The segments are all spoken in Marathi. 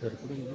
సరిపడింది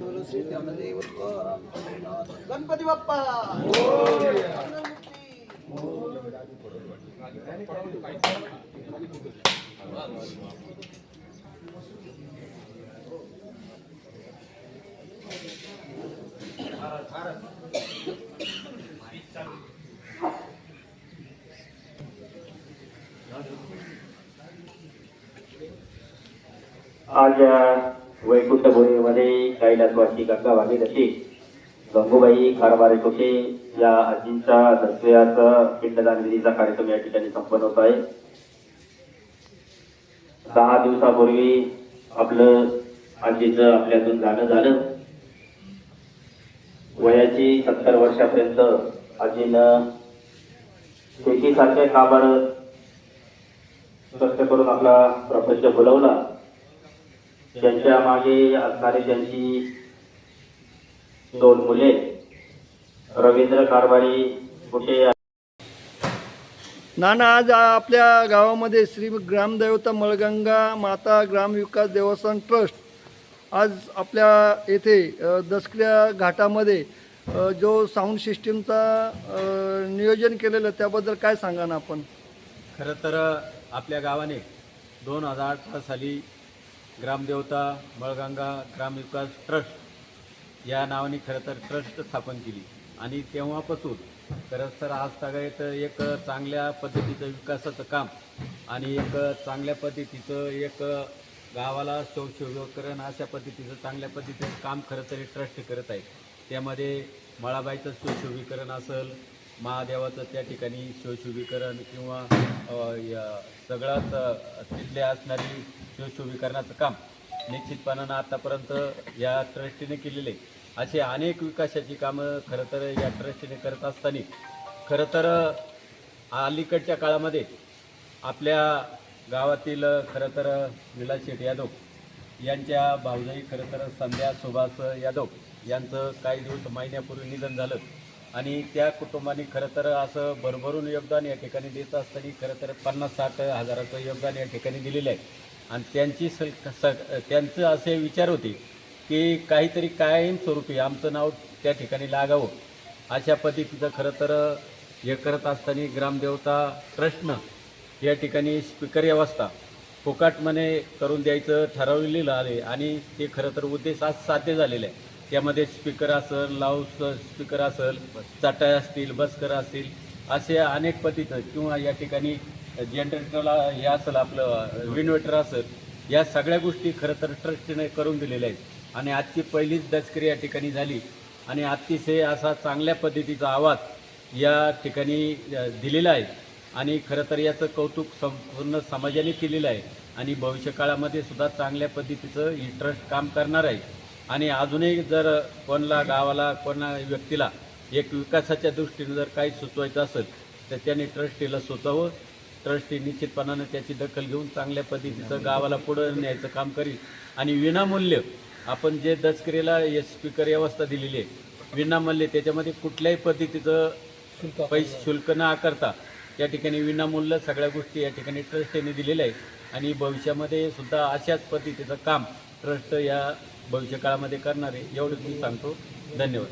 या. गणपती बाप्पा आज वैकुंठ भूमीमध्ये कैलासवासी गंगा भागीरथी गंगूबाई खारबारे टोके या आजींच्या दसव्याचा पिंडदान विधीचा कार्यक्रम या ठिकाणी संपन्न होत आहे. दहा दिवसापूर्वी आपलं आजीचं आपल्यातून जाणं झालं. वयाची सत्तर वर्षापर्यंत आजीनं शेतीसारख्या कामावर कष्ट करून आपला प्रपंच बोलवला त्यांच्या मागे असणारी त्यांची दोन मुले रवींद्र कारभारी कुठे नाना आज आपल्या गावामध्ये श्री ग्रामदेवता मळगंगा माता ग्राम विकास देवस्थान ट्रस्ट आज आपल्या येथे अ, दसक्रिया घाटामध्ये जो साऊंड सिस्टीमचा नियोजन केलेलं त्याबद्दल काय सांगा ना आपण? खरं तर आपल्या गावाने दोन हजार अठरा साली ग्रामदेवता मळगंगा ग्रामविकास ट्रस्ट या नावाने खरं तर ट्रस्ट स्थापन केली. आणि तेव्हापासून खरंच तर आज सगळ्यात एक चांगल्या पद्धतीचं विकासाचं काम आणि एक चांगल्या पद्धतीचं एक गावाला सौशोभीकरण अशा पद्धतीचं चांगल्या पद्धतीचं काम खरं तरी ट्रस्ट करत आहे. त्यामध्ये मळाबाईचं सुशोभीकरण असेल महादेवाचं त्या ठिकाणी शिवशोभीकरण किंवा या सगळ्यात तिथले असणारी शिवशोभीकरणाचं काम निश्चितपणानं आतापर्यंत या ट्रस्टीने केलेले. असे अनेक विकासाची कामं खरं तर या ट्रस्टीने करत असताना खरं तर अलीकडच्या काळामध्ये आपल्या गावातील खरं तर विलास शेठ यादव यांच्या भाऊजाई खरं तर संध्या सुभाष यादव यांचं काही दिवस महिन्यापूर्वी निधन झालं. आणि त्या कुटुंबाने खरं तर असं भरभरून योगदान या ठिकाणी देत असताना खरं तर पन्नास साठ हजाराचं योगदान या ठिकाणी दिलेलं आहे. आणि त्यांची स स त्यांचं असे विचार होते की काहीतरी कायमस्वरूपी आमचं नाव त्या ठिकाणी लागावं. अशा पद्धतीचं खरं तर हे करत असताना ग्रामदेवता ट्रस्टनं या ठिकाणी स्पीकर व्यवस्था फुकाटमध्ये करून द्यायचं ठरवलेलं आहे आणि ते खरं तर उद्देश आज साध्य झालेलं आहे. त्यामध्ये स्पीकर असेल लाऊड स्पीकर असेल चटाई असतील बसकर असतील असे अनेक पद्धतीचं किंवा या ठिकाणी जनरेटरला हे असेल आपलं इन्व्हर्टर असेल या सगळ्या गोष्टी खरं तर ट्रस्टीने करून दिलेल्या आहेत. आणि आजची पहिलीच दसकरी या ठिकाणी झाली. आणि अतिशय असा चांगल्या पद्धतीचा आवाज या ठिकाणी दिलेला आहे. आणि खरं तर याचं कौतुक संपूर्ण समाजाने केलेलं आहे. आणि भविष्यकाळामध्ये सुद्धा चांगल्या पद्धतीचं ही ट्रस्ट काम करणार आहे. आणि अजूनही जर कोणाला गावाला कोणा व्यक्तीला एक विकासाच्या दृष्टीने जर काही सुचवायचं असेल तर त्याने ट्रस्टीला सुचवावं. ट्रस्टी निश्चितपणानं त्याची दखल घेऊन चांगल्या पद्धतीचं गावाला पुढं न्यायचं काम करील. आणि विनामूल्य आपण जे दसकरीला स्पीकर व्यवस्था दिलेली आहे विनामूल्य त्याच्यामध्ये कुठल्याही पद्धतीचं पैसे शुल्क न आकारता या ठिकाणी विनामूल्य सगळ्या गोष्टी या ठिकाणी ट्रस्टने दिलेल्या आहेत. आणि भविष्यामध्ये सुद्धा अशाच पद्धतीचं काम ट्रस्ट या भविष्यकाळामध्ये करणार आहे एवढंच मी सांगतो. धन्यवाद.